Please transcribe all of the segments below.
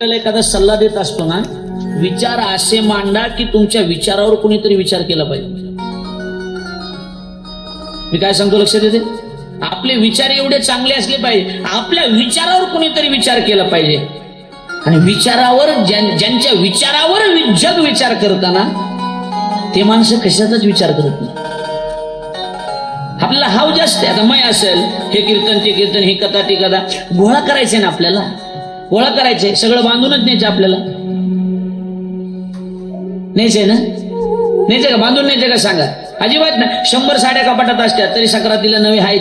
आपल्याला एखादा सल्ला देत असतो ना विचार असे मांडा की तुमच्या विचारावर कोणीतरी विचार केला पाहिजे. मी काय सांगतो लक्षात येते? आपले विचार एवढे चांगले असले पाहिजे आपल्या विचारावर कोणीतरी विचार केला पाहिजे. आणि विचारावर ज्यांच्या विचारावर जग विचार करताना ते माणसं कशाचाच विचार करत नाही आपल्याला हाव जास्त आता मय असेल हे कीर्तन ते कीर्तन ही कथा ती कथा गोळा करायचे ना आपल्याला? गोळा करायचे. सगळं बांधूनच न्यायचे आपल्याला. न्यायचे ना? न्यायचे का? बांधून न्यायचे का सांगा? अजिबात नाही. शंभर साड्या कपाटात असतात तरी सक्रातीला नवी आहेत.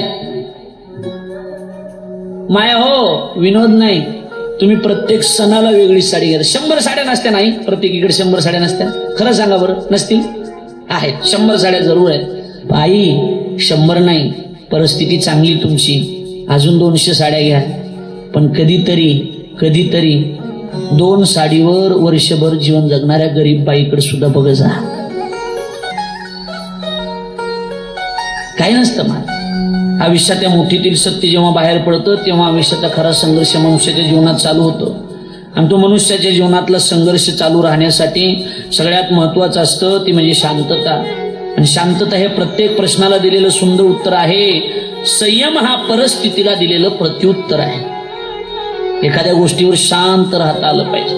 माया हो विनोद नाही. तुम्ही प्रत्येक सणाला वेगळी साडी घ्या. शंभर साड्या नसत्या नाही. प्रत्येकीकडे शंभर साड्या नसत्या. खरं सांगा बरं नसतील? आहेत. शंभर साड्या जरूर आहेत. आई शंभर नाही. परिस्थिती चांगली तुमची. अजून दोनशे साड्या घ्या. पण कधीतरी कधीतरी दोन साडीवर वर्षभर जीवन जगणाऱ्या गरीब बाईकडे सुद्धा बघ जा. काही नसतं मला आयुष्याच्या मुठीतील सत्य जेव्हा बाहेर पडतं तेव्हा आयुष्याचा खरा संघर्ष मनुष्याच्या जीवनात चालू होतो. आणि तो मनुष्याच्या जीवनातला संघर्ष चालू राहण्यासाठी सगळ्यात महत्वाचं असतं ती म्हणजे शांतता. आणि शांतता हे प्रत्येक प्रश्नाला दिलेलं सुंदर उत्तर आहे. संयम हा परिस्थितीला दिलेलं प्रत्युत्तर आहे. एखाद्या गोष्टीवर शांत राहता आलं पाहिजे.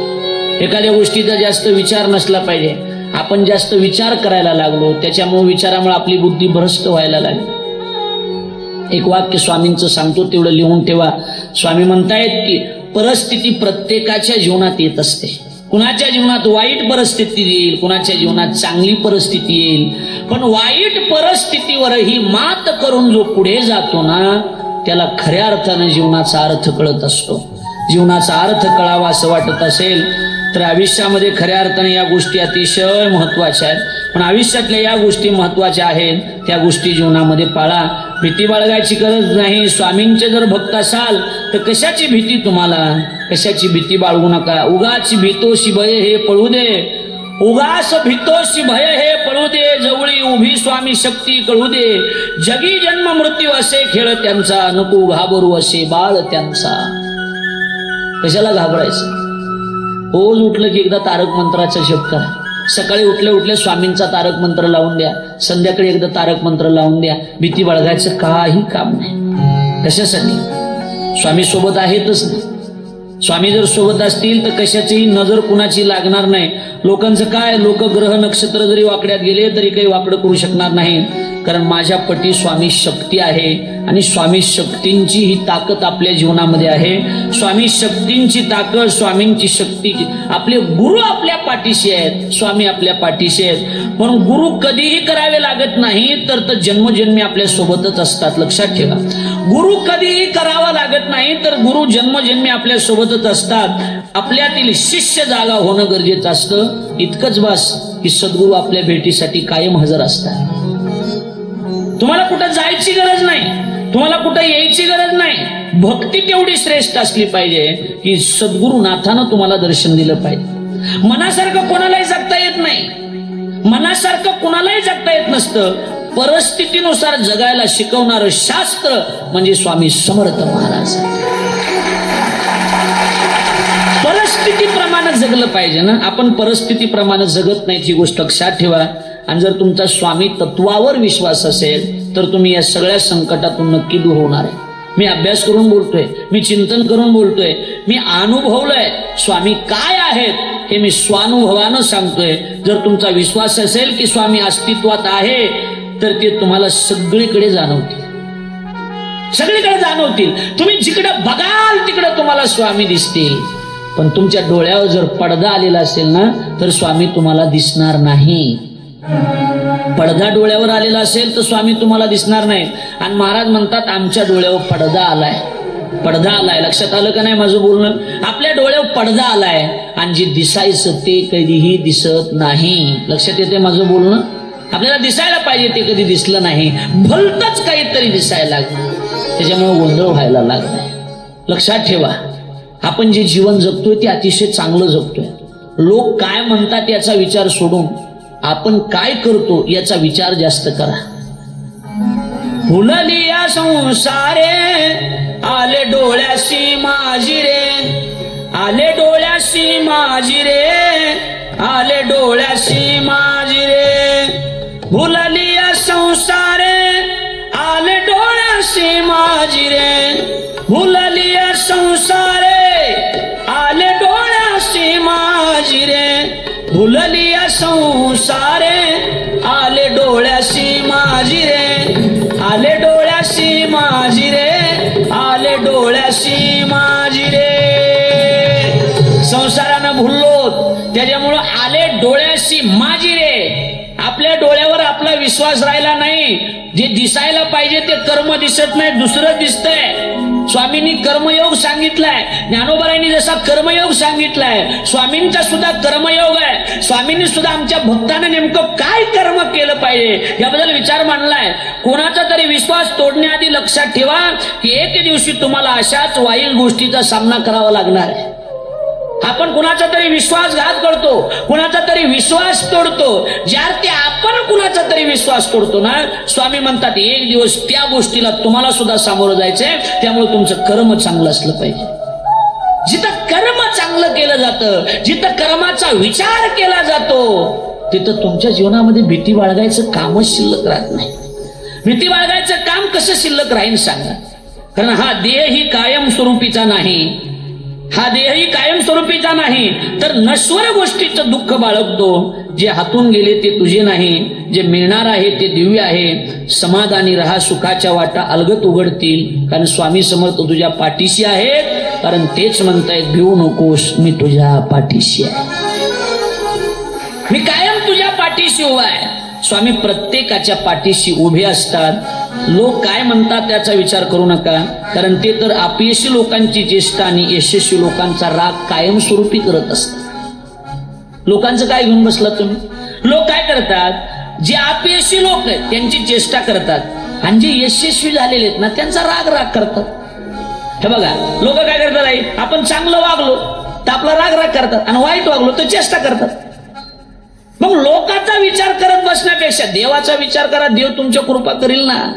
एखाद्या गोष्टीचा जास्त विचार नसला पाहिजे. आपण जास्त विचार करायला लागलो त्याच्यामुळे विचारामुळे आपली बुद्धी भ्रष्ट व्हायला लागली. एक वाक्य स्वामींचं सांगतो तेवढं लिहून ठेवा. स्वामी म्हणतायत की परिस्थिती प्रत्येकाच्या जीवनात येत असते. कुणाच्या जीवनात वाईट परिस्थिती येईल कुणाच्या जीवनात चांगली परिस्थिती येईल. पण वाईट परिस्थितीवरही मात करून जो पुढे जातो ना त्याला खऱ्या अर्थानं जीवनाचा अर्थ कळत असतो. जीवनाचा अर्थ कळावा असं वाटत असेल तर आयुष्यामध्ये खऱ्या अर्थाने या गोष्टी अतिशय महत्त्वाच्या आहेत. पण आयुष्यातल्या या गोष्टी महत्त्वाच्या आहेत त्या गोष्टी जीवनामध्ये पाळा. भीती बाळगायची गरज नाही. स्वामींचे जर भक्त असाल तर कशाची भीती तुम्हाला? कशाची भीती बाळगू नका? उगाची भीतोशी भय हे पळू दे. उगास भीतोशी भय हे पळू दे. जवळी उभी स्वामी शक्ती कळू दे. जगी जन्म मृत्यू असे खेळ त्यांचा. नको घाबरू असे बाळ त्यांचा. कशाला घाबरायचं? रोज उठलं की एकदा तारक मंत्राचा जप करा. सकाळी उठल्या उठल्या स्वामींचा तारक मंत्र लावून द्या. संध्याकाळी एकदा तारक मंत्र लावून द्या. भीती बाळगायचं काही काम नाही. कशासाठी? स्वामी सोबत आहेतच ना. स्वामी जर सोबत असतील तर कशाचीही नजर कुणाची लागणार नाही. लोकांचं काय? लोक ग्रह नक्षत्र जरी वाकड्यात गेले तरी काही वाकडं करू शकणार नाही. कारण माझ्या पटी स्वामी शक्ती आहे आणि स्वामी शक्तींची ही ताकद आपल्या जीवनामध्ये आहे. स्वामी शक्तींची ताकद स्वामींची शक्ती आपले गुरु आपल्या पाठीशी आहेत. स्वामी आपल्या पाठीशी आहेत. म्हणून गुरु कधीही करावे लागत नाही तर तर जन्मजन्मी आपल्या सोबतच असतात. लक्षात ठेवा. गुरु कधीही करावा लागत नाही तर गुरु जन्मजन्मी आपल्या सोबतच असतात. आपल्यातील शिष्य जागा होणं गरजेचं असतं. इतकंच बस की सद्गुरू आपल्या भेटीसाठी कायम हजर असतात. तुम्हाला कुठं जायची गरज नाही. तुम्हाला कुठं यायची गरज नाही. भक्ती तेवढी श्रेष्ठ असली पाहिजे की सद्गुरुनाथानं तुम्हाला दर्शन दिलं पाहिजे. मनासारखं कोणालाही जगता येत नाही. मनासारखं कोणालाही जगता येत नसतं. परिस्थितीनुसार जगायला शिकवणार शास्त्र म्हणजे स्वामी समर्थ महाराज. परिस्थितीप्रमाणे जगलं पाहिजे ना. आपण परिस्थितीप्रमाणे जगत नाही ही गोष्ट लक्षात ठेवा. आणि जर तुमचा स्वामी तत्वावर विश्वास असेल तर तुम्ही या सगळ्या संकटातून नक्की दूर होणार आहे. मी अभ्यास करून बोलतोय मी चिंतन करून बोलतोय मी अनुभवलंय स्वामी काय आहेत हे मी स्वानुभवानं सांगतोय. जर तुमचा विश्वास असेल की स्वामी अस्तित्वात आहे तर ते तुम्हाला सगळीकडे जाणवतील. सगळीकडे जाणवतील. तुम्ही जिकडे बघाल तिकडे तुम्हाला स्वामी दिसतील. पण तुमच्या डोळ्यावर जर पडदा आलेला असेल ना तर स्वामी तुम्हाला दिसणार नाही. पडदा डोळ्यावर आलेला असेल तर स्वामी तुम्हाला दिसणार नाही. आणि महाराज म्हणतात आमच्या डोळ्यावर पडदा आलाय. पडदा आलाय. लक्षात आलं का नाही माझं बोलणं? आपल्या डोळ्यावर पडदा आलाय. आणि जे दिसायचं ते कधीही दिसत नाही. लक्षात येते माझं बोलणं? आपल्याला दिसायला पाहिजे ते कधी दिसलं नाही. भलतच काहीतरी दिसायला लागलं. त्याच्यामुळे गोंधळ व्हायला लागलाय लक्षात ठेवा. आपण जे जीवन जगतोय ते अतिशय चांगलं जगतोय. लोक काय म्हणतात याचा विचार सोडून आपण काय करतो याचा विचार जास्त करा. फुलली या संसारे आले डोळ्याशी माझी रे. आले डोळ्याशी माझी रे आले डोळ्याशी माझी रे. या संसारे आले डोळ्याशी माझी रे. भुलली या संसारे आले डोळ्याशी माझी रे. संसारे आले डोळ्याशी माझी रे. आले डोळ्याशी माझी रे आले डोळ्याशी माझी रे. संसारानं भुललो त्याच्यामुळं आले डोळ्याशी माझी रे. आपल्या डोळ्यावर आपला विश्वास राहिला नाही. जे दिसायला पाहिजे ते कर्म दिसत नाही दुसरं दिसतंय. स्वामींनी कर्मयोग सांगितलाय. ज्ञानोबरायांनी जसा कर्मयोग सांगितलाय स्वामींचा सुद्धा कर्मयोग आहे. स्वामींनी सुद्धा आमच्या भक्तानं नेमकं काय कर्म केलं पाहिजे याबद्दल विचार मांडलाय. कोणाचा तरी विश्वास तोडण्याआधी लक्षात ठेवा की एक दिवशी तुम्हाला अशाच वाईट गोष्टीचा सामना करावा लागणार आहे. आपण कुणाचा तरी विश्वासघात करतो कुणाचा तरी विश्वास तोडतो ज्या ते कुणाचा तरी विश्वास करतो ना? स्वामी म्हणतात एक दिवस त्या गोष्टीला तुम्हाला सुद्धा सामोरं जायचंय त्यामुळे तुमचं कर्म चांगलं असलं पाहिजे. जिथं कर्म चांगलं केलं जातं जिथं कर्माचा विचार केला जातो तिथं तुमच्या जीवनामध्ये भीती बाळगायचं कामच शिल्लक राहत नाही. भीती बाळगायचं काम कसं शिल्लक राहील सांगा. कारण हा देह ही कायम स्वरूपीचा नाही हा देहही कायमस्वरूपीचा नाही. तर नश्वर गोष्टीचं दुःख बाळगतो. जे हातून गेले ते तुझे नाही. जे मिळणार आहे ते दिव्य आहे. समाधानी राहा सुखाच्या वाटा अलगत उघडतील. कारण स्वामी समर्थ तुझ्या पाठीशी आहेत. कारण तेच म्हणतायत भिवू नकोस मी तुझ्या पाठीशी आहे. मी कायम तुझ्या पाठीशी उभा आहे. स्वामी प्रत्येकाच्या पाठीशी उभे असतात. लोक काय म्हणतात त्याचा विचार करू नका. कारण ते तर अपयशी लोकांची ज्येष्ठ आणि यशस्वी लोकांचा राग कायमस्वरूपी करत असतात. लोकांचं काय घेऊन बसला तुम्ही? लोक काय करतात? जे अपयशी लोक आहेत त्यांची चेष्टा करतात. आणि जे यशस्वी झालेले आहेत ना त्यांचा राग राग करतात. हे बघा लोक काय करतात आई? आपण चांगलं वागलो तर आपला राग राग करतात. आणि वाईट वागलो तर चेष्टा करतात. मग लोकांचा विचार करत बसण्यापेक्षा देवाचा विचार करा देव तुमच्या कृपा करील ना.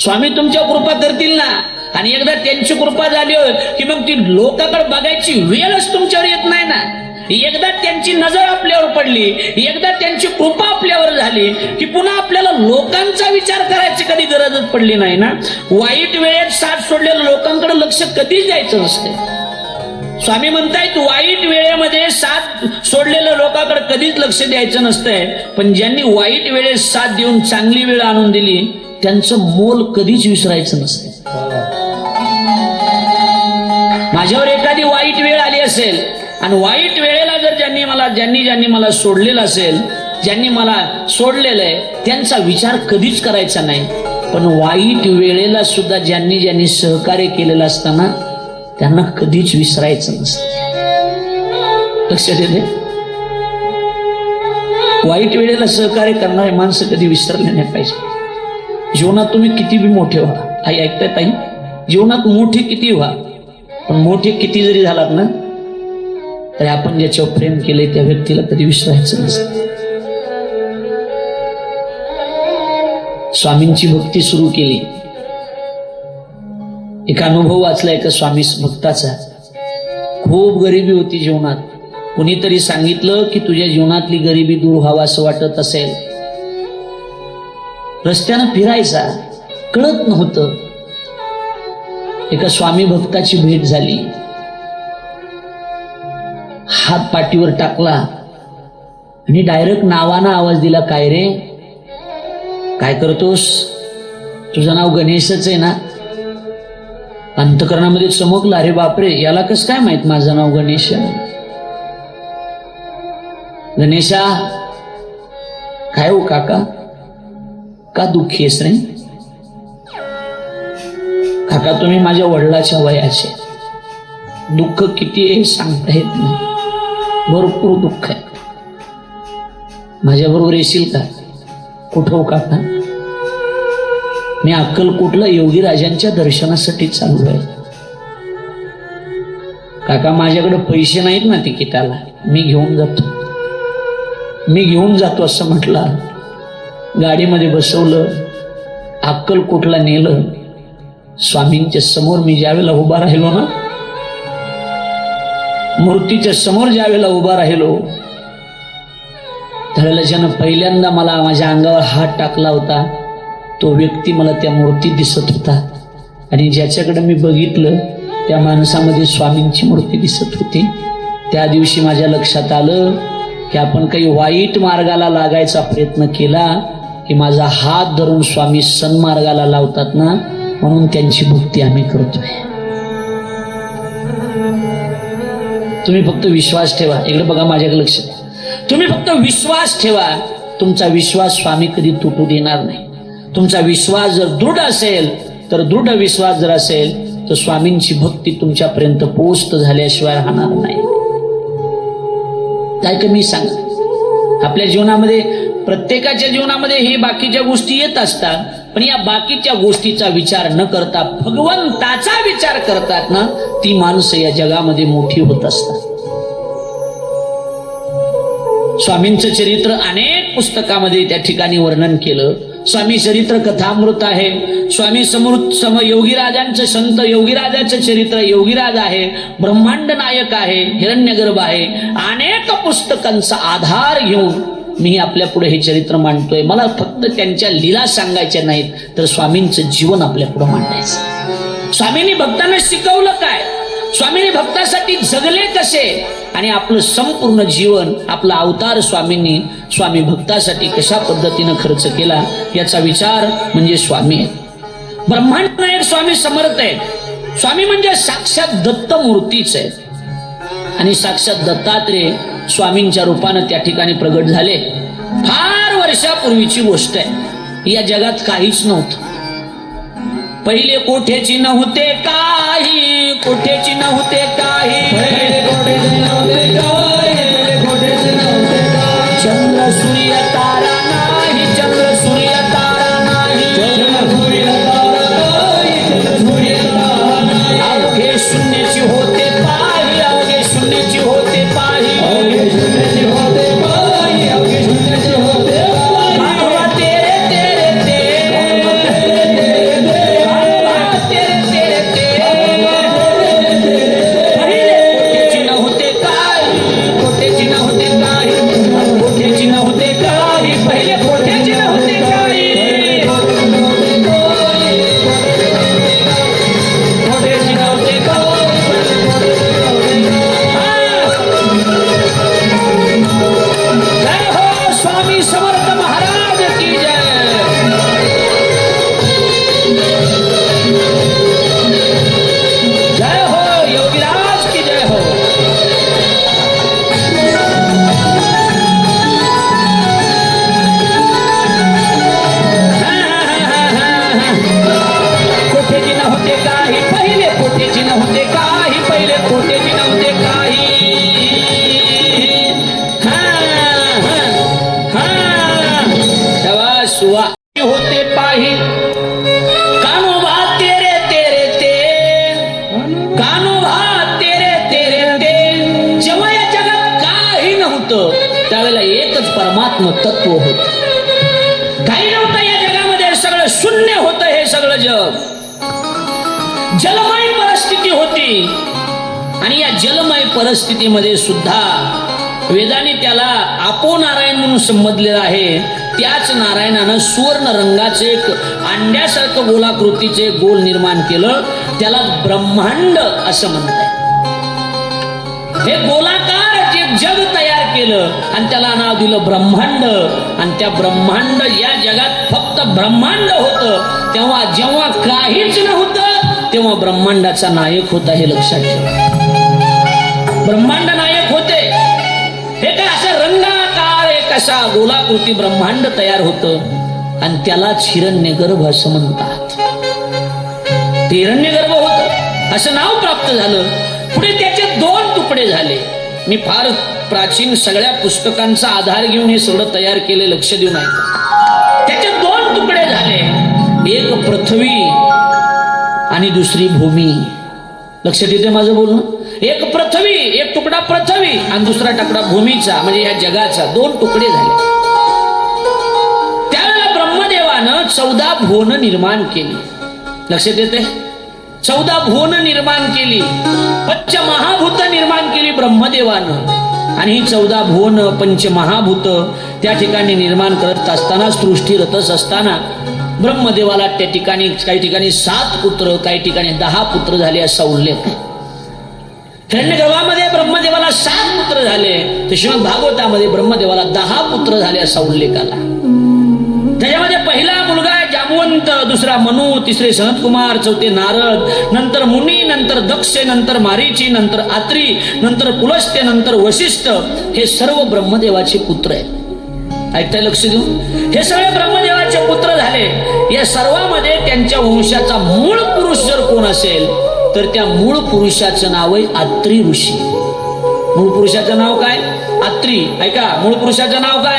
स्वामी तुमच्या कृपा करतील ना? आणि एकदा त्यांची कृपा झाली की मग ती लोकांकडे बघायची वेळच तुमच्यावर येत नाही ना? एकदा त्यांची नजर आपल्यावर पडली एकदा त्यांची कृपा आपल्यावर झाली की पुन्हा आपल्याला लोकांचा विचार करायची कधी गरजच पडली नाही ना? वाईट वेळेत साथ सोडलेल्या लोकांकडे लक्ष कधीच द्यायचं नसते. स्वामी म्हणतायत वाईट वेळेमध्ये साथ सोडलेल्या लोकांकडे कधीच लक्ष द्यायचं नसतंय. पण ज्यांनी वाईट वेळेत साथ देऊन चांगली वेळ आणून दिली त्यांचं मोल कधीच विसरायचं नसतं. माझ्यावर एखादी वाईट वेळ आली असेल आणि वाईट वेळेला जर ज्यांनी मला ज्यांनी ज्यांनी मला सोडलेलं असेल ज्यांनी मला सोडलेलं आहे त्यांचा विचार कधीच करायचा नाही. पण वाईट वेळेला सुद्धा ज्यांनी ज्यांनी सहकार्य केलेलं असताना त्यांना कधीच विसरायचं नसतं. लक्षात येते वाईट वेळेला सहकार्य करणारे माणसं कधी विसरले नाही पाहिजे. जीवनात तुम्ही किती बी मोठे व्हा. आई ऐकताय ताई? जीवनात मोठे किती व्हा. पण मोठे किती जरी झालात ना तरी आपण ज्याच्यावर प्रेम केले त्या व्यक्तीला कधी विसरायचं नसतं स्वामींची भक्ती सुरू केली. एक अनुभव वाचला एका स्वामी भक्ताचा? खूप गरिबी होती जीवनात. कुणीतरी सांगितलं की तुझ्या जीवनातली गरिबी दूर व्हावा असं वाटत असेल. रस्त्यानं फिरायचा कळत नव्हतं. एका स्वामी भक्ताची भेट झाली. हात पाठीवर टाकला आणि डायरेक्ट नावाना आवाज दिला काय रे? काय करतोस? तुझं नाव गणेशच आहे ना? अंतकरणामध्ये चमकलं अरे बापरे याला कस काय माहीत माझं नाव गणेश गणेशा काय हो काका? का दुःखी आहेस रे? काका तुम्ही माझ्या वडिलाच्या वयाचे. दुःख किती आहे सांगता येत नाही. भरपूर दुःख आहे. माझ्याबरोबर येशील का? कुठं हो काका? मी अक्कलकोटला योगी राजांच्या दर्शनासाठी चालू आहे काका माझ्याकडे पैसे नाहीत ना तिकिटाला. मी घेऊन जातो. मी घेऊन जातो असं म्हटलं. गाडीमध्ये बसवलं अक्कलकोटला नेलं स्वामींच्या समोर मी ज्यावेळेला उभा राहिलो ना मूर्तीच्या समोर ज्यावेळेला उभा राहिलो त्यावेळेला ज्यानं पहिल्यांदा मला माझ्या अंगावर हात टाकला होता तो व्यक्ती मला त्या मूर्तीत दिसत होता. आणि ज्याच्याकडे मी बघितलं त्या माणसामध्ये स्वामींची मूर्ती दिसत होती. त्या दिवशी माझ्या लक्षात आलं की आपण काही वाईट मार्गाला लागायचा प्रयत्न केला की माझा हात धरून स्वामी सन्मार्गाला लावतात ना म्हणून त्यांची भक्ती आम्ही करतोय. तुम्ही फक्त विश्वास ठेवा. इकडे बघा माझ्याकडे लक्ष द्या. तुम्ही फक्त विश्वास ठेवा. तुमचा विश्वास स्वामी कधी तुटू देणार नाही. तुमचा विश्वास जर दृढ असेल तर दृढ विश्वास जर असेल तर स्वामींची भक्ती तुमच्यापर्यंत पोस्ट झाल्याशिवाय राहणार नाही. काय कमी सांगा? आपल्या जीवनामध्ये प्रत्येकाच्या जीवनामध्ये हे बाकीच्या गोष्टी येत असतात पण या बाकीच्या गोष्टीचा विचार न करता भगवंताचा विचार करतात ना ती माणसं या जगामध्ये मोठी होत असतात. स्वामींचं चरित्र अनेक पुस्तकामध्ये त्या ठिकाणी वर्णन केलं. स्वामी चरित्र कथामृत आहे. स्वामी समृत सम योगीराजांचं संत योगीराजाचं चरित्र योगीराज आहे. ब्रह्मांड नायक आहे. हिरण्यगर्भ आहे. अनेक पुस्तकांचा आधार घेऊन मी आपल्या पुढे हे चरित्र मांडतोय. मला फक्त त्यांच्या लीला सांगायच्या नाहीत तर स्वामींचं जीवन आपल्या पुढे मांडायचं. स्वामींनी भक्तांना शिकवलं काय? स्वामींनी भक्तासाठी जगले कसे? आणि आपलं संपूर्ण जीवन आपला अवतार स्वामींनी स्वामी भक्तासाठी कशा पद्धतीनं खर्च केला याचा विचार म्हणजे स्वामी आहे ब्रह्मांड नायक स्वामी समर्थ आहेत. स्वामी म्हणजे साक्षात दत्त मूर्तीच आहे आणि साक्षात दत्तात्रेय स्वामींच्या रूपानं त्या ठिकाणी प्रगट झाले. फार वर्षापूर्वीची गोष्ट आहे. या जगात काहीच नव्हतं. पहिले कोठेची नव्हते काही कोठेची नव्हते काही. सुद्धा वेदाने त्याला आपो नारायण म्हणून संबोधलेलं आहे. त्याच नारायणानं सुवर्ण रंगाचे एक अंड्यासारखं गोलाकृतीचे गोल निर्माण केलं. त्याला ब्रह्मांड असं म्हणतात. हे गोलाकार जे जग तयार केलं आणि त्याला नाव दिलं ब्रह्मांड. आणि त्या ब्रह्मांड या जगात फक्त ब्रह्मांड होतं. तेव्हा जेव्हा काहीच नव्हतं तेव्हा ब्रह्मांडाचा नायक होता हे लक्षात ठेवा. ब्रह्मांड अशा गोलाकृती ब्रह्मांड तयार होतं आणि त्यालाच हिरण्यगर्भ असं म्हणतात. ते हिरण्यगर्भ होत. असं नाव प्राप्त झालं. पुढे त्याचे दोन तुकडे झाले. मी फार प्राचीन सगळ्या पुस्तकांचा आधार घेऊन हे सगळं तयार केले लक्ष देऊन ऐका त्याचे दोन तुकडे झाले. एक पृथ्वी आणि दुसरी भूमी. लक्ष देते माझं बोलणं? एक पृथ्वी एक तुकडा पृथ्वी आणि दुसरा तुकडा भूमीचा म्हणजे या जगाचा दोन तुकडे झाले. त्यावेळेला ब्रह्मदेवानं चौदा भुवन निर्माण केली. लक्षात येते चौदा भुवन निर्माण केली. पंच महाभूत निर्माण केली ब्रह्मदेवानं. आणि ही चौदा भुवन पंचमहाभूत त्या ठिकाणी निर्माण करत असताना सृष्टी रथच असताना ब्रह्मदेवाला त्या ठिकाणी काही ठिकाणी सात पुत्र काही ठिकाणी दहा पुत्र झाले असा उल्लेख आहे. हिरण्यगर्भामध्ये ब्रह्मदेवाला सात पुत्र झाले. तर श्रीमद भागवतामध्ये ब्रह्मदेवाला दहा पुत्र झाले असा उल्लेख आला. त्याच्यामध्ये पहिला मुलगा आहे जामवंत दुसरा मनु तिसरे सनतकुमार चौथे नारद नंतर मुनी नंतर दक्ष नंतर मारीची नंतर आत्री नंतर पुलस्त्य नंतर वशिष्ठ. हे सर्व ब्रह्मदेवाचे पुत्र आहेत. ऐकताय लक्ष देऊ हे सगळे ब्रह्मदेवाचे पुत्र झाले. या सर्वामध्ये त्यांच्या वंशाचा मूळ पुरुष जर कोण असेल तर त्या मूळ पुरुषाचं नाव आहे आत्री ऋषी. मूळ पुरुषाचं नाव काय? आत्री ऐका मूळ पुरुषाचं नाव काय?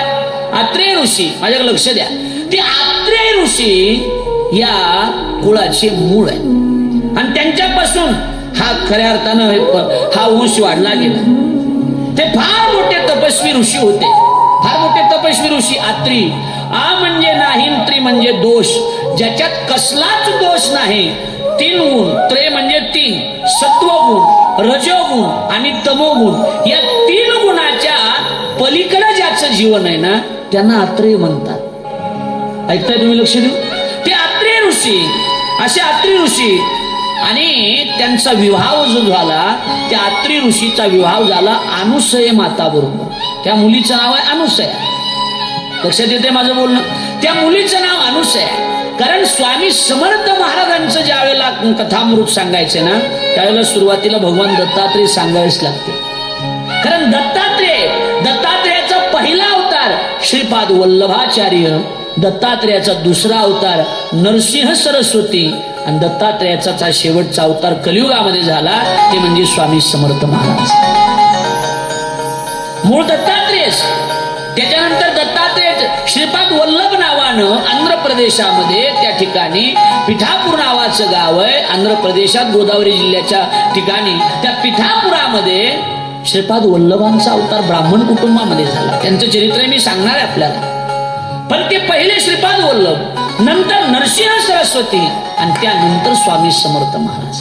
आत्रेय ऋषी. माझ्याकडे लक्ष द्या. ते आत्रेय ऋषी या कुळाचे मूळ आहे आणि त्यांच्यापासून हा खऱ्या अर्थानं हा वंश वाढला गेला. ते फार मोठे तपस्वी ऋषी होते. फार मोठे तपस्वी ऋषी आत्री आ म्हणजे नाही त्री म्हणजे दोष. ज्याच्यात कसलाच दोष नाही तीन गुण त्रय म्हणजे तीन सत्वगुण रजोगुण आणि तमोगुण या तीन गुणाच्या पलीकडे ज्याचं जीवन आहे ना त्यांना आत्रेय म्हणतात. ऐकताय तुम्ही लक्ष देऊ ते आत्रेय ऋषी असे आत्री ऋषी आणि त्यांचा विवाह जो झाला त्या आत्री ऋषीचा विवाह झाला अनुसय माता बरोबर. त्या मुलीचं नाव आहे अनुसया. लक्षात येते माझं बोलणं? त्या मुलीचं नाव अनुसया. कारण स्वामी समर्थ महाराजांचं ज्या वेळेला कथामृत सांगायचे ना त्यावेळेला सुरुवातीला भगवान दत्तात्रय सांगावेच लागते. कारण दत्तात्रेय दत्तात्रेयाचा पहिला अवतार श्रीपाद वल्लभाचार्य दत्तात्रेयाचा दुसरा अवतार नरसिंह सरस्वती आणि दत्तात्रेयाचा शेवटचा अवतार कलियुगामध्ये झाला ते म्हणजे स्वामी समर्थ महाराज. मूळ दत्तात्रेय त्याच्यानंतर दत्तात्रेय श्रीपाद वल्लभ नावानं आंध्र प्रदेशामध्ये त्या ठिकाणी पिठापूर नावाचं गाव आहे. आंध्र प्रदेशात गोदावरी जिल्ह्याच्या ठिकाणी. त्या पिठापुरामध्ये श्रीपाद वल्लभांचा अवतार ब्राह्मण कुटुंबामध्ये झाला. त्यांचं चरित्र मी सांगणार आहे आपल्याला. पण ते पहिले श्रीपाद वल्लभ नंतर नरसिंह सरस्वती आणि त्यानंतर स्वामी समर्थ महाराज.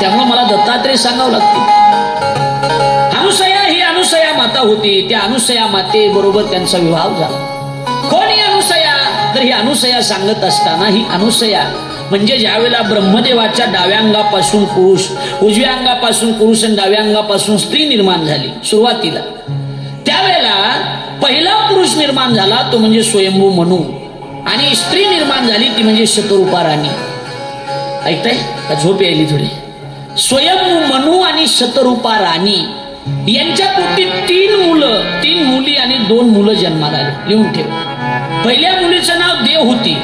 त्यामुळे मला दत्तात्रेय सांगावं लागते. अनुसया माता होती त्या अनुसया माते बरोबर त्यांचा विवाह झाला. कोणी अनुसया? तर ही अनुसया सांगत असताना ही अनुसया म्हणजे ज्यावेळेला ब्रह्मदेवाच्या डाव्या अंगापासून पुरुष उजव्या अंगापासून पुरुष आणि डाव्या अंगापासून स्त्री निर्माण झाली सुरुवातीला. त्यावेळेला पहिला पुरुष निर्माण झाला तो म्हणजे स्वयंभू म्हणू आणि स्त्री निर्माण झाली ती म्हणजे शतरूपा राणी. ऐकताय? का झोप यायली थोडी? स्वयंभू म्हणू आणि शतरूपा राणी. यांच्या पोटी तीन मुलं तीन मुली आणि दोन मुलं जन्माला आले. लिहून ठेव. पहिल्या मुलीचं नाव देव होती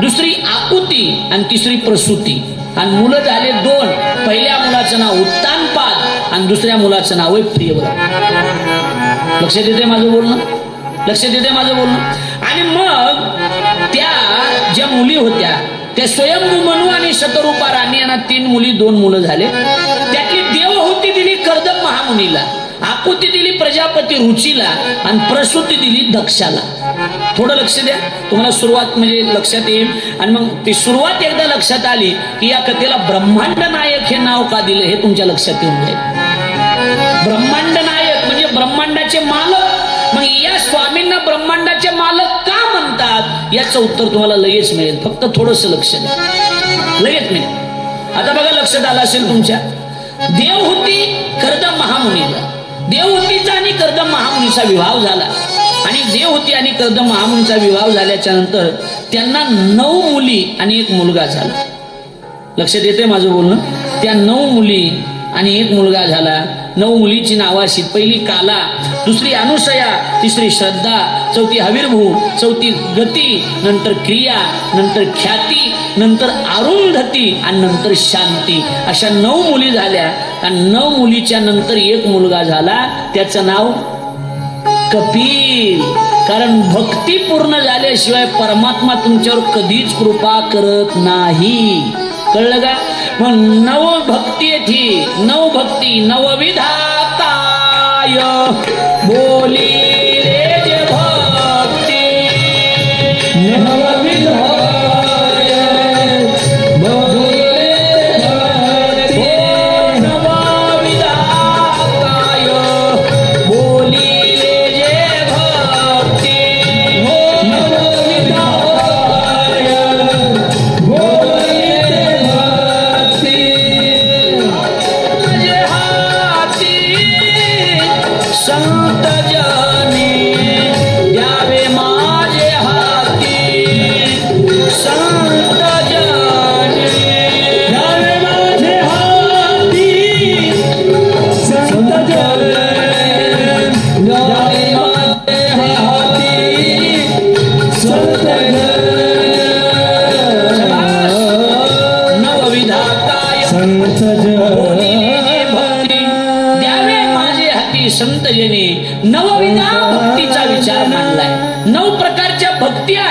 दुसरी आकुती आणि तिसरी प्रसूती. आणि मुलं झाले दोन. पहिल्या मुलाचं नाव उत्तानपाद आणि दुसऱ्या मुलाचं नाव आहे प्रियव्रत. लक्षात येते माझं बोलणं? लक्षात येते माझं बोलणं? आणि मग त्या ज्या मुली होत्या त्या स्वयंभू मनू आणि शतरूपा राणी यांना तीन मुली दोन मुलं झाले. मुनीला महामुनीला आकुती दिली प्रजापती रुचीला आणि प्रसूती दिली दक्षाला. थोडं लक्ष द्या. तुम्हाला सुरुवात म्हणजे लक्षात येईल. आणि मग ती सुरुवात एकदा लक्षात आली की या कथेला ब्रह्मांड नायक हे नाव का दिलं हे तुमच्या लक्षात येऊन जाईल. ब्रह्मांड नायक म्हणजे ब्रह्मांडाचे मालक. मग या स्वामींना ब्रह्मांडाचे मालक का म्हणतात? याचं उत्तर तुम्हाला लगेच मिळेल. फक्त थोडस लक्ष द्या. लगेच मिळेल. आता बघा लक्षात आलं असेल तुमच्या. देव होती कर्दम महामुनीला देवहूतीचा आणि कर्दम महामुनीचा विवाह झाला. आणि देवहूती आणि कर्दम महामुनीचा विवाह झाल्याच्यानंतर त्यांना नऊ मुली आणि एक मुलगा झाला. लक्षात येते माझं बोलणं? त्या नऊ मुली आणि एक मुलगा झाला. नऊ मुलीची नावं अशी पहिली काला दुसरी अनुसया तिसरी श्रद्धा चौथी हवीरभू चौथी गती नंतर क्रिया नंतर ख्याती नंतर अरुंधती आणि नंतर शांती. अशा नऊ मुली झाल्या. आणि नऊ मुलीच्या नंतर एक मुलगा झाला. त्याचं नाव कपिल. कारण भक्ती पूर्ण झाल्याशिवाय परमात्मा तुमच्यावर कधीच कृपा करत नाही. कळलं का? मग नव भक्ती येथे नव भक्ती नवविधाताय. बोली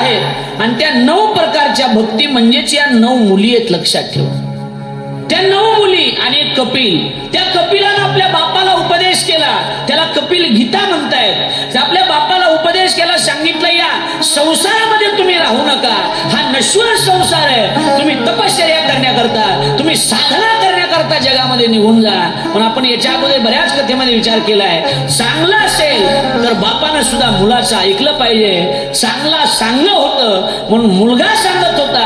आहेत आणि त्या नऊ प्रकारच्या भक्ती म्हणजेच या नऊ मुली आहेत लक्षात ठेवा. त्या नऊ मुली आणि कपिल. त्या कपिलानं आपल्या बाप उपदेश केला त्याला कपिल गीता म्हणतायत. आपल्या बापाला उपदेश केला सांगितलं या संसारामध्ये तुम्ही राहू नका. हा नश्वर संसार आहे. तुम्ही तपश्चर्या करण्याकरता तुम्ही साधना करण्याकरता जगामध्ये निघून जा. पण आपण याच्या अगोदर बऱ्याच कथेमध्ये विचार केलाय चांगला असेल तर बापानं सुद्धा मुलाचं ऐकलं पाहिजे. चांगला सांगणं होतं म्हणून मुलगा सांगत होता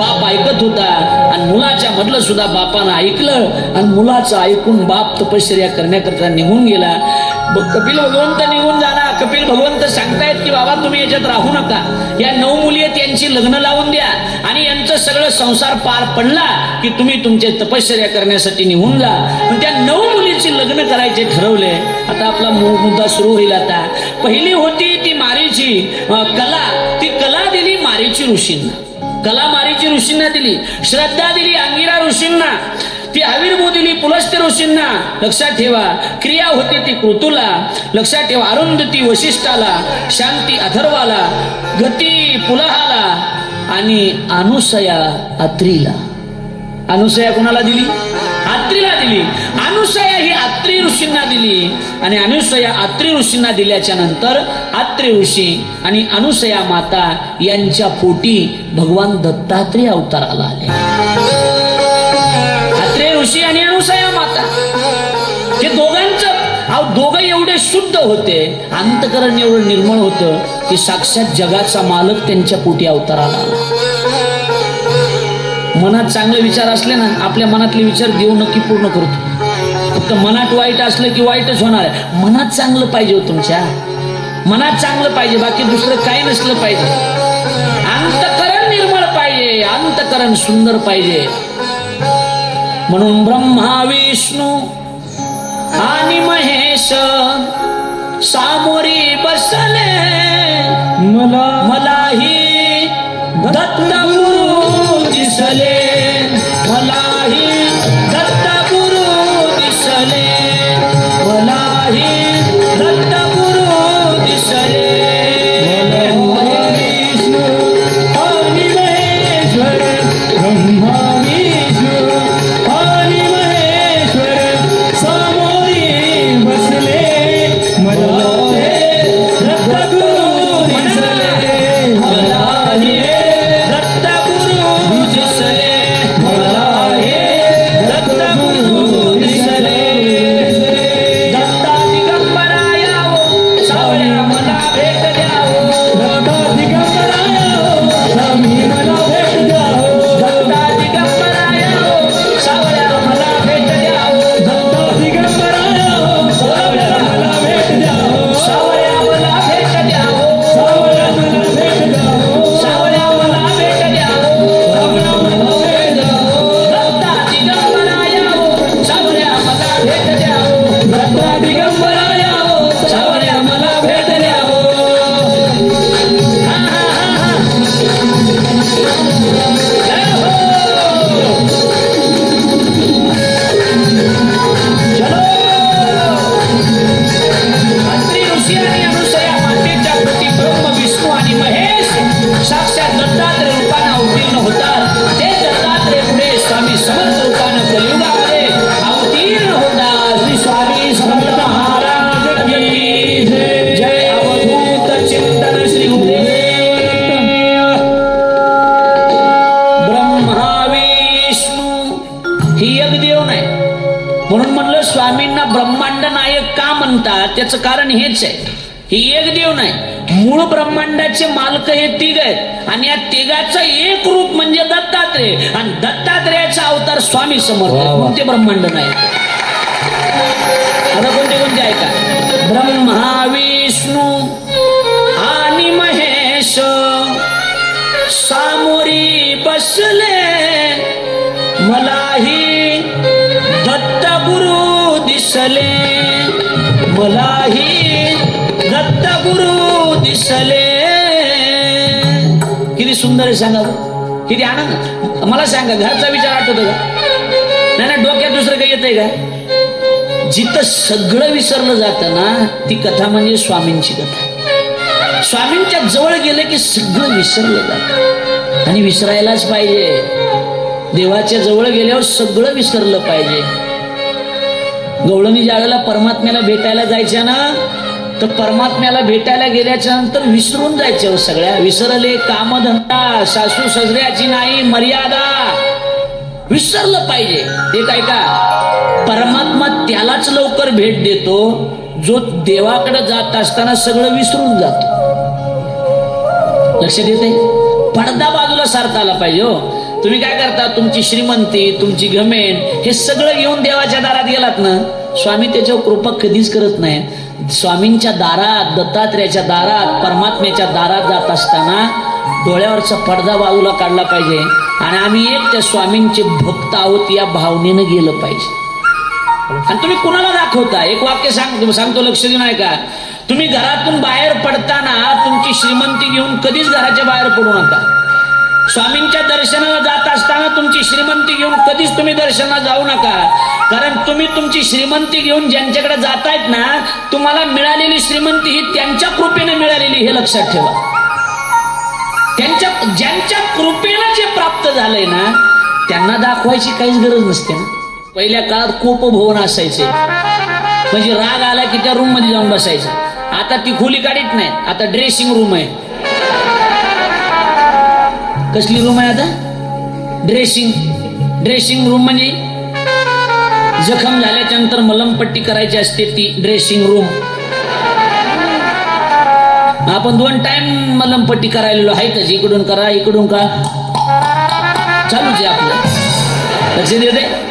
बाप ऐकत होता. आणि मुलाच्या मधलं सुद्धा बापानं ऐकलं आणि मुलाचं ऐकून बाप तपश्चर्या करण्याकरता निघून गेला. कपिल भगवंत निघून जाणार. कपिल भगवंत सांगतायत की बाबा तुम्ही याच्यात राहू नका. या नऊ मुली आहेत यांची लग्न लावून द्या. आणि यांचं सगळं संसार पार पडला की तुम्ही तुमचे तपश्चर्या करण्यासाठी निघून जा. पण त्या नऊ मुलीची लग्न करायचे ठरवले. आता आपला मु- मुद्दा सुरू होईल आता. पहिली होती ती मारीची. कला. ती कला दिली मारीची ऋषींना. कला मारीची ऋषींना दिली. श्रद्धा दिली अंगिरा ऋषींना. ती आविर्भू दिली पुलस्त्य ऋषींना लक्षात ठेवा. क्रिया होते ती कृतूला लक्षात ठेवा अरुंधती वशिष्ठाला शांती अथर्वाला गती पुलहाला आणि अनुसया अत्रीला. अनुसया कोणाला दिली? आत्रीला दिली. अनुसया ही आत्री ऋषींना दिली. आणि अनुसया आत्री ऋषींना दिल्याच्या नंतर आत्री ऋषी आणि अनुसया माता यांच्या पोटी भगवान दत्तात्रेय अवताराला आले. ऋषी आणि अनुसया माता. हे दोघांचं अहो दोघं एवढे शुद्ध होते अंतकरण एवढं निर्मळ होतं की साक्षात जगाचा मालक त्यांच्या पोटी अवताराला आला. मनात चांगले विचार असले ना आपल्या मनातले विचार देव नक्की पूर्ण करतो. फक्त मनात वाईट असलं की वाईटच होणार आहे. मनात चांगलं पाहिजे हो तुमच्या. मनात चांगलं पाहिजे बाकी दुसरं काही नसलं पाहिजे. अंतकरण निर्मळ पाहिजे अंतकरण सुंदर पाहिजे. म्हणून ब्रह्मा विष्णू आणि महेश सामोरी बसले. मला मलाही दत्त दिसले. कारण हेच आहे. ही एक देव नाही. मूळ ब्रह्मांडाचे मालक हे तिघ आहेत. आणि या तिघाचं एक रूप म्हणजे दत्तात्रय. आणि दत्तात्रयाचा अवतार स्वामी समर्थ आहेत. म्हणून ते ब्रह्मांड नाही? आता कोणते कोणते ऐका. ब्रह्मा विष्णू आणि महेश सामोरी बसले. मलाही दत्त गुरु दिसले. मलाही दत्तगुरु दिसले. किती सुंदर आहे सांगा किती आनंद. मला सांगा घरचा विचार आठवतो का? नाही ना डोक्यात दुसरं काही येतंय का? जिथं सगळं विसरलं जातं ना ती कथा म्हणजे स्वामींची कथा. स्वामींच्या जवळ गेलं की सगळं विसरलं जातं. आणि विसरायलाच पाहिजे. देवाच्या जवळ गेल्यावर सगळं विसरलं पाहिजे. गवळणी ज्यावेळेला परमात्म्याला भेटायला जायच्या ना तर परमात्म्याला भेटायला गेल्याच्यानंतर विसरून जायच्या हो सगळ्या. विसरले कामधंदा सासू सजऱ्याची नाही मर्यादा. विसरलं पाहिजे. ते काय का? परमात्मा त्यालाच लवकर भेट देतो जो देवाकडे जात असताना सगळं विसरून जातो. लक्षात येते पडदा बाजूला सारता आला पाहिजे हो. तुम्ही काय करता? तुमची श्रीमंती तुमची घमेंट हे सगळं घेऊन देवाच्या दारात गेलात ना? स्वामी त्याच्यावर कृपा कधीच करत नाही. स्वामींच्या दारात दत्तात्र्याच्या दारात परमात्म्याच्या दारात जात असताना डोळ्यावरचा पडदा बाजूला काढला पाहिजे. आणि आम्ही एक त्या स्वामींचे भक्त आहोत या भावनेनं गेलं पाहिजे. आणि तुम्ही कुणाला दाखवता? एक वाक्य सांग सांगतो लक्ष देऊन आहे का तुम्ही घरातून बाहेर पडताना तुमची श्रीमंती घेऊन कधीच घराच्या बाहेर पडू नका. स्वामींच्या दर्शनाला जात असताना तुमची श्रीमंती घेऊन कधीच तुम्ही दर्शनाला जाऊ नका. कारण तुम्ही तुमची श्रीमंती घेऊन ज्यांच्याकडे जातायत ना तुम्हाला मिळालेली श्रीमंती ही त्यांच्या कृपेने मिळालेली हे लक्षात ठेवा. त्यांच्या ज्यांच्या कृपेनं जे प्राप्त झालंय ना त्यांना दाखवायची काहीच गरज नसते ना. पहिल्या काळात कोप भवन असायचे. म्हणजे राग आला की त्या रूममध्ये जाऊन बसायचं. आता ती खोली काढीत नाही आता ड्रेसिंग रूम आहे. कसली रूम आहे आता? ड्रेसिंग ड्रेसिंग रूम म्हणजे जखम झाल्याच्यानंतर मलमपट्टी करायची असते ती ड्रेसिंग रूम आपण दोन टाइम मलमपट्टी करायला आहेतच इकडून करा इकडून का चालूच आहे आपलं. लक्ष देते आला